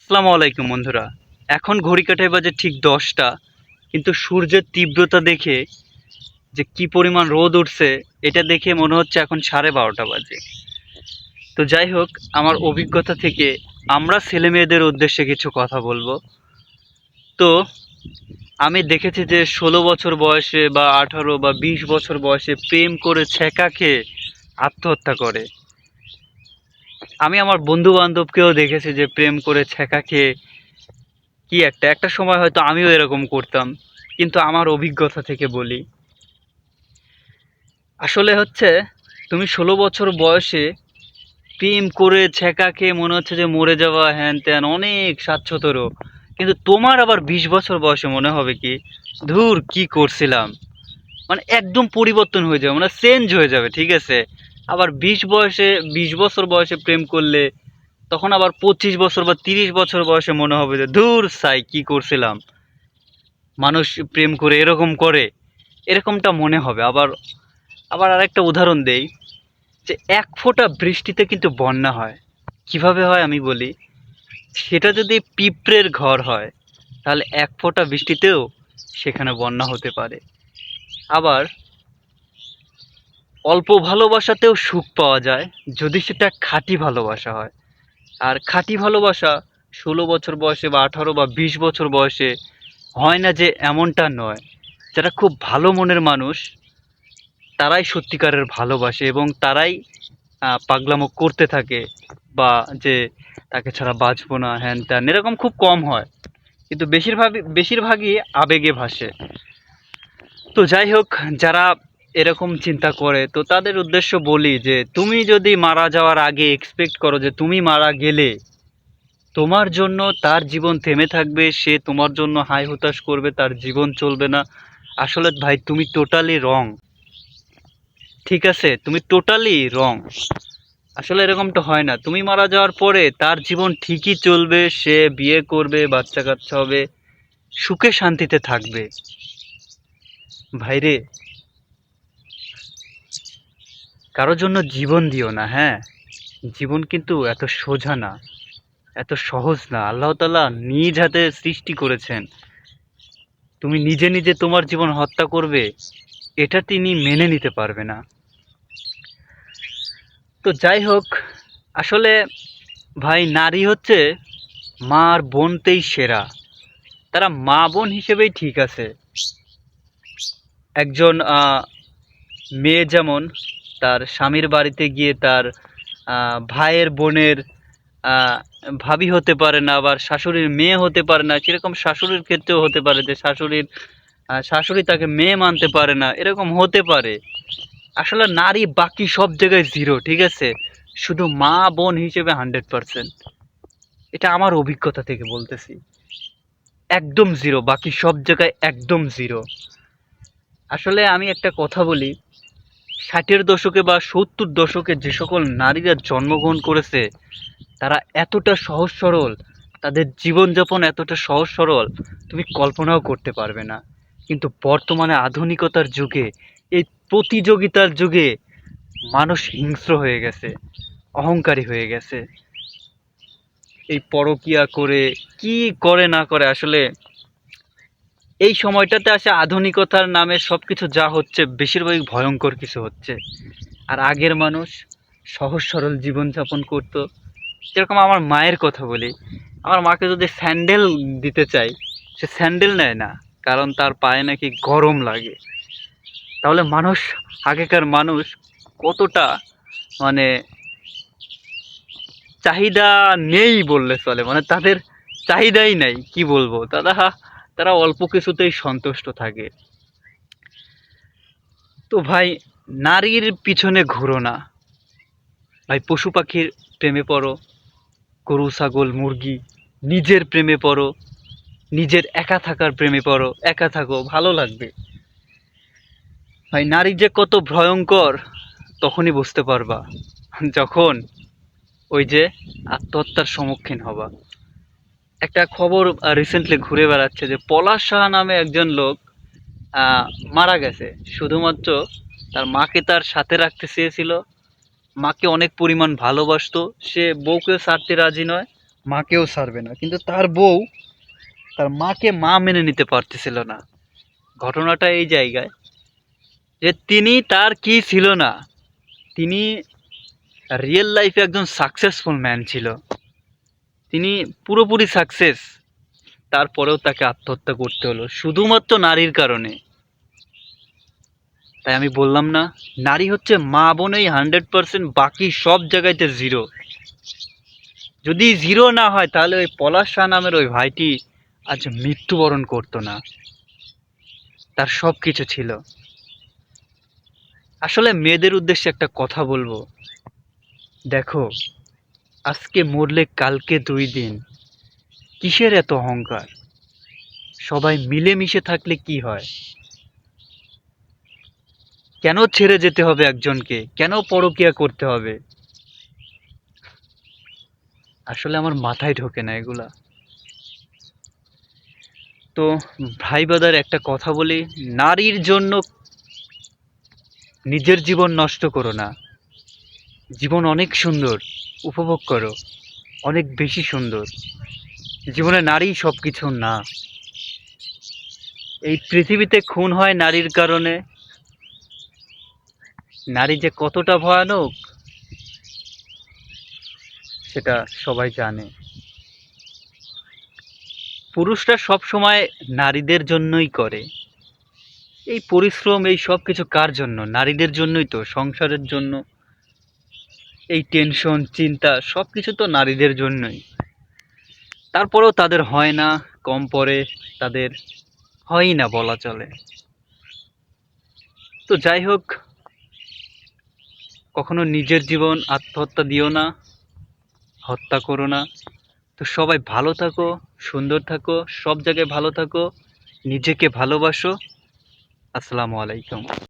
আসসালামু আলাইকুম বন্ধুরা। এখন ঘড়ি কাটায় বাজে ঠিক দশটা, কিন্তু সূর্যের তীব্রতা দেখে যে কি পরিমাণ রোদ উঠছে, এটা দেখে মনে হচ্ছে এখন সাড়ে বারোটা বাজে। তো যাই হোক, আমার অভিজ্ঞতা থেকে আমরা ছেলে মেয়েদের উদ্দেশ্যে কিছু কথা বলব। তো আমি দেখেছি যে ষোলো বছর বয়সে বা আঠারো বা বিশ বছর বয়সে প্রেম করে ছেঁকা খেয়ে আত্মহত্যা করে। আমি আমার বন্ধু বান্ধবকেও দেখেছি যে প্রেম করে ছেঁকা খেয়ে কি একটা একটা সময় হয়তো আমিও এরকম করতাম, কিন্তু আমার অভিজ্ঞতা থেকে বলি। আসলে হচ্ছে, তুমি ষোলো বছর বয়সে প্রেম করে ছেঁকা খেয়ে মনে হচ্ছে যে মরে যাওয়া হ্যান ত্যান অনেক স্বাচ্ছতর কিন্তু তোমার আবার বিশ বছর বয়সে মনে হবে কি, ধুর কি করছিলাম। মানে একদম পরিবর্তন হয়ে যাবে মানে চেঞ্জ হয়ে যাবে, ঠিক আছে? আবার বিশ বয়সে, বিশ বছর বয়সে প্রেম করলে তখন আবার পঁচিশ বছর বা তিরিশ বছর বয়সে মনে হবে যে দূর সাই, কি করছিলাম? মানুষ প্রেম করে এরকম করে, এরকমটা মনে হবে। আবার আবার আরেকটা উদাহরণ দেই, যে এক ফোঁটা বৃষ্টিতে কিন্তু বন্যা হয়। কীভাবে হয় আমি বলি, সেটা যদি পিঁপড়ের ঘর হয়, তাহলে এক ফোঁটা বৃষ্টিতেও সেখানে বন্যা হতে পারে। আবার অল্প ভালোবাসাতেও সুখ পাওয়া যায়, যদি সেটা খাঁটি ভালোবাসা হয়। আর খাঁটি ভালোবাসা ষোলো বছর বয়সে বা আঠারো বা বিশ বছর বয়সে হয় না যে এমনটা নয়। যারা খুব ভালো মনের মানুষ, তারাই সত্যিকারের ভালোবাসে এবং তারাই পাগলামো করতে থাকে বা যে তাকে ছাড়া বাঁচবো না, হ্যান ত্যান, এরকম খুব কম হয়। কিন্তু বেশিরভাগ বেশিরভাগই আবেগে ভাসে। তো যাই হোক, যারা এরকম চিন্তা করে। তো তাদের উদ্দেশ্য বলি যে, তুমি যদি মারা যাওয়ার আগে এক্সপেক্ট করো যে তুমি মারা গেলে, তোমার জন্য তার জীবন থেমে থাকবে, সে তোমার জন্য হাই হতাশ করবে, তার জীবন চলবে না। আসলে ভাই, তুমি টোটালি রং ঠিক আছে? তুমি টোটালি রং আসলে এরকমটা হয় না। তুমি মারা যাওয়ার পরে তার জীবন ঠিকই চলবে, সে বিয়ে করবে বাচ্চা কাচ্চা হবে, সুখে শান্তিতে থাকবে। ভাইরে কারোর জন্য জীবন দিও না হ্যাঁ? জীবন কিন্তু এত সোজা না, এত সহজ না। আল্লাহ তালা নিজ হাতে সৃষ্টি করেছেন। তুমি নিজে নিজে তোমার জীবন হত্যা করবে, এটা তিনি মেনে নিতে পারবে না। তো যাই হোক, আসলে ভাই, নারী হচ্ছে মা আর বোনতেই সেরা। তারা মা বোন হিসেবেই ঠিক আছে। একজন মেয়ে যেমন তার স্বামীর বাড়িতে গিয়ে তার ভাইয়ের বোনের ভাবি হতে পারে না আবার শাশুড়ির মেয়ে হতে পারে না সেরকম শাশুড়ির ক্ষেত্রেও হতে পারে যে শাশুড়ির শাশুড়ি তাকে মেয়ে মানতে পারে না, এরকম হতে পারে। আসলে নারী বাকি সব জায়গায় জিরো ঠিক আছে? শুধু মা, বোন হিসেবে হান্ড্রেড পার্সেন্ট এটা আমার অভিজ্ঞতা থেকে বলতেছি। একদম জিরো বাকি সব জায়গায় একদম জিরো আসলে আমি একটা কথা বলি ষাটের দশকে বা সত্তর দশকে যে সকল নারীরা জন্মগ্রহণ করেছে, তারা এতটা সহজ সরল, তাদের জীবনযাপন এতটা সহজ সরল, তুমি কল্পনাও করতে পারবে না। কিন্তু বর্তমানে আধুনিকতার যুগে, এই প্রতিযোগিতার যুগে মানুষ হিংস্র হয়ে গেছে, অহংকারী হয়ে গেছে। এই পরকিয়া করে, কি করে না করে, আসলে এই সময়টাতে আসে আধুনিকতার নামে সব কিছু যা হচ্ছে, বেশিরভাগই ভয়ঙ্কর কিছু হচ্ছে। আর আগের মানুষ সহজ সরল জীবনযাপন করত। যেরকম আমার মায়ের কথা বলি, আমার মাকে যদি স্যান্ডেল দিতে চাই, সে স্যান্ডেল নেয় না, কারণ তার পায়ে নাকি গরম লাগে। তাহলে মানুষ, আগেকার মানুষ কতটা মানে চাহিদা নেই বললে চলে। মানে তাদের চাহিদাই নাই, কি বলব? তারা তারা অল্প কিছুতেই সন্তুষ্ট থাকে। তো ভাই, নারীর পিছনে ঘুরো না। ভাই, পশু পাখির প্রেমে পড়ো। গরু, ছাগল, মুরগি, নিজের প্রেমে পড়ো। নিজের একা থাকার প্রেমে পড়ো। একা থাকো, ভালো লাগবে। ভাই, নারী যে কত ভয়ঙ্কর, তখনই বুঝতে পারবা। যখন ওই যে আত্মহত্যার সম্মুখীন হবা। একটা খবর রিসেন্টলি ঘুরে বেড়াচ্ছে যে পলাশ সাহা নামে একজন লোক মারা গেছে। শুধুমাত্র তার মাকে তার সাথে রাখতে চেয়েছিল। মাকে অনেক পরিমাণ ভালোবাসতো। সে বউকেও ছাড়তে রাজি নয়, মাকেও ছাড়বে না। কিন্তু তার বউ তার মাকে মা মেনে নিতে পারতেছিল না। ঘটনাটা এই জায়গায় যে তিনি তার কি ছিল না, তিনি রিয়েল লাইফে একজন সাকসেসফুল ম্যান ছিল। তিনি পুরোপুরি সাকসেস তারপরেও তাকে আত্মহত্যা করতে হলো, শুধুমাত্র নারীর কারণে। তাই আমি বললাম না, নারী হচ্ছে মা বোনেই হান্ড্রেড পার্সেন্ট বাকি সব জায়গাতে জিরো যদি জিরো না হয়, তাহলে ওই পলাশ শাহ নামের ওই ভাইটি আজ মৃত্যুবরণ করতো না। তার সব কিছু ছিল। আসলে মেয়েদের উদ্দেশ্যে একটা কথা বলব। দেখো আজকে মরলে কালকে দুই দিন। কিসের এত অহংকার? সবাই মিলেমিশে থাকলে কি হয়? কেন ছেড়ে যেতে হবে একজনকে? কেন পরকিয়া করতে হবে? আসলে আমার মাথায় ঢোকে না এগুলা। তো ভাই বাদার একটা কথা বলি, নারীর জন্য নিজের জীবন নষ্ট করো না। জীবন অনেক সুন্দর। উপভোগ করো। অনেক বেশি সুন্দর। জীবনে নারী সব কিছু না। এই পৃথিবীতে খুন হয় নারীর কারণে। নারী যে কতটা ভয়ানক, সেটা সবাই জানে। পুরুষরা সব সময় নারীদের জন্যই করে। এই পরিশ্রম, এই সব কিছু কার জন্য? নারীদের জন্যই তো, সংসারের জন্য। এই টেনশন চিন্তা সব কিছু তো নারীদের জন্যই। তারপরেও তাদের হয় না, কম পরে তাদের হয়ই না বলা চলে। তো যাই হোক, কখনো নিজের জীবন আত্মহত্যা দিও না, হত্যা করো না। তো সবাই ভালো থাকো, সুন্দর থাকো, সব জায়গায় ভালো থাকো, নিজেকে ভালোবাসো। আসসালামু আলাইকুম।